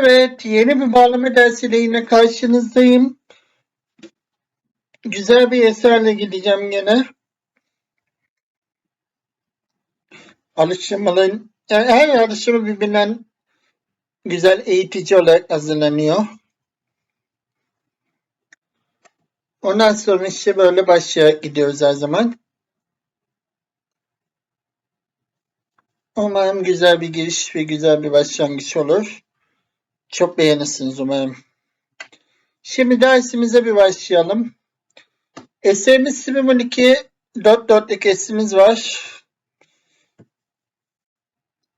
Evet, yeni bir bağlama dersiyle yine karşınızdayım. Güzel bir eserle gideceğim gene. Alıştırmaların, yani her alıştırma birbirinden güzel eğitici olarak hazırlanıyor. Ondan sonra işte böyle başlayarak gidiyoruz her zaman. Umarım güzel bir giriş ve güzel bir başlangıç olur. Çok beğenirsiniz umarım. Şimdi dersimize bir başlayalım. Eserimiz Simon 2 4 4'lük esimiz var.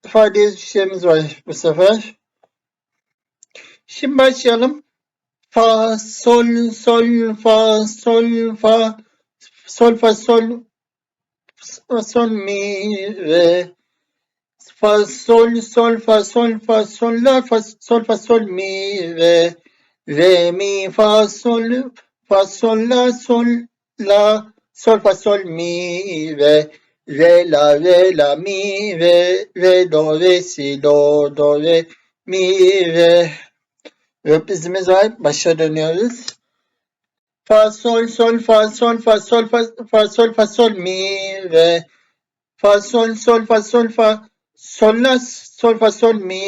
İfade yazışlarımız var bu sefer. Şimdi başlayalım. Fa, sol, sol, fa, sol, fa, sol, fa, sol, sol, mi, re. Fa, sol, sol, fa, sol, fa, sol, la, fa, sol, fa, sol, mi, re. Re, mi, fa, sol, fa, sol, la, sol, la, sol, fa, sol, mi, re. Re, la, re, la, mi, re. Re, do, re, si, do, do, re, mi, re. Öpüzümüz var. Başa dönüyoruz. Fa, sol, sol, fa, sol, fa, sol, fa, fa, sol, fa, sol, mi, re. Fa, sol, sol, fa, sol, fa, sol, la, sol, fa, sol, mi,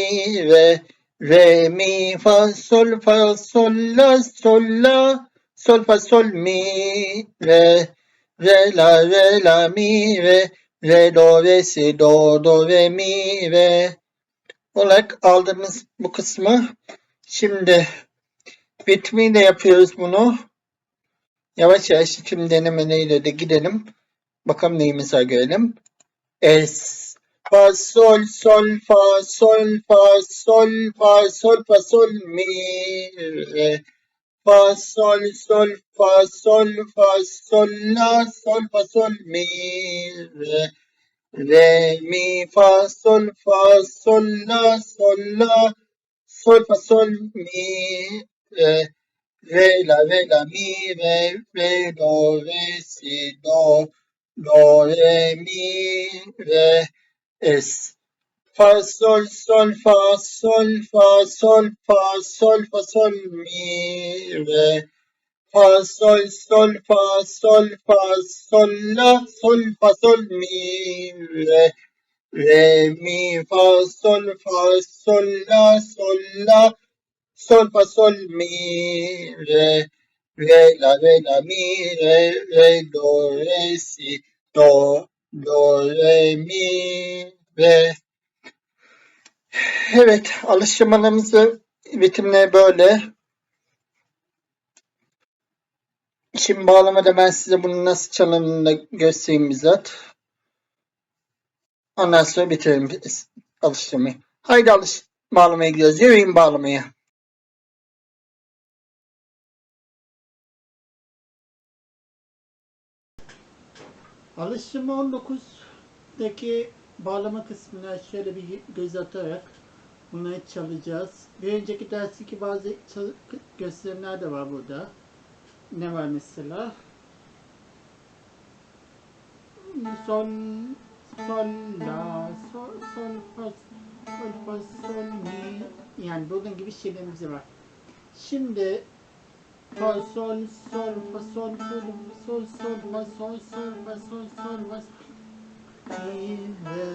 re. Re, mi, fa, sol, fa, sol, la, sol, la, sol, fa, sol, mi, re. Re, la, re, la, mi, re. Re, do, re, si, do, do, re, mi, re. Olarak aldığımız bu kısmı Şimdi ritmiyle yapıyoruz bunu. Yavaş yavaş tüm denemeleriyle de gidelim. Bakalım neyimiz var görelim. Es. Fa sol sol fa sol fa sol fa sol fa sol mi re. Fa sol sol fa sol fa sol la sol fa sol mi re. Re mi fa sol fa sol la sol la sol fa sol mi re re la re la mi re re do re si do do re mi re es fa sol sol fa sol fa sol fa sol fa sol mi re fa sol sol fa sol fa sol la sol fa sol mi re Re, mi, fa, sol, fa, sol, la, sol, la, sol, fa, sol, mi, re, re, la, re, la, mi, re, re, do, re, si, do, do, re, mi, re. Evet, alıştırmalarımızı ritimle böyle. Şimdi bağlamada ben size bunu nasıl çalındığını da göstereyim bizzat. Ondan sonra bitirelim alıştırmayı. Haydi alış bağlamaya gidiyoruz. Yürüyün bağlamaya. Alıştırma 19'daki bağlama kısmına şöyle bir göz atarak bunları çalacağız. Bir önceki dersteki bazı gösterimler de var burada. Ne var mesela? Son sol la sol sol fa sol fa sol mi yani bunun gibi şeylerimiz var. Şimdi fa sol sol fa sol sol sol sol fa sol sol fa sol sol fa re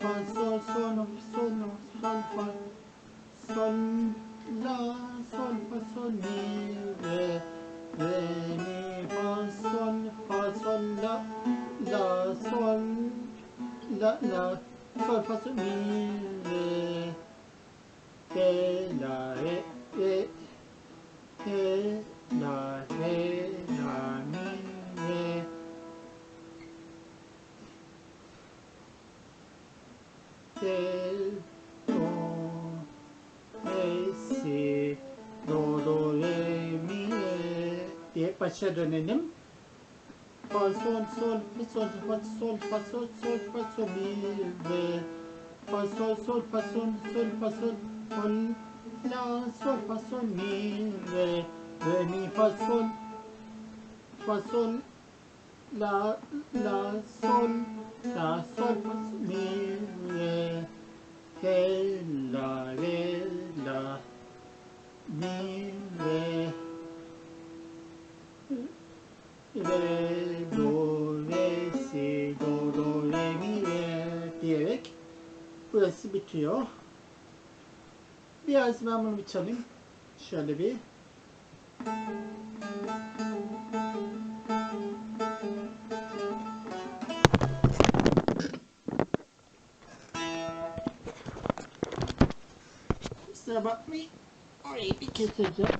fa sol sol sol sol fa sol la sol fa sol mi re re mi fa sol fa sol la la sol la la sol fa sol mi re do re si do do re mi re diye başa dönelim. Fa sol sol mi sol fa sol fa sol sol fa sol mi re fa sol sol fa sol sol fa sol sol la sol fa sol mi re re mi fa sol fa sol la la sol la sol mi re re la re mi, re, re, do, re, si, do, diyerek burası bitiyor. Biraz ben bunu bir çalayım. Şöyle bir. Bakmayın. Orayı bir keseceğim.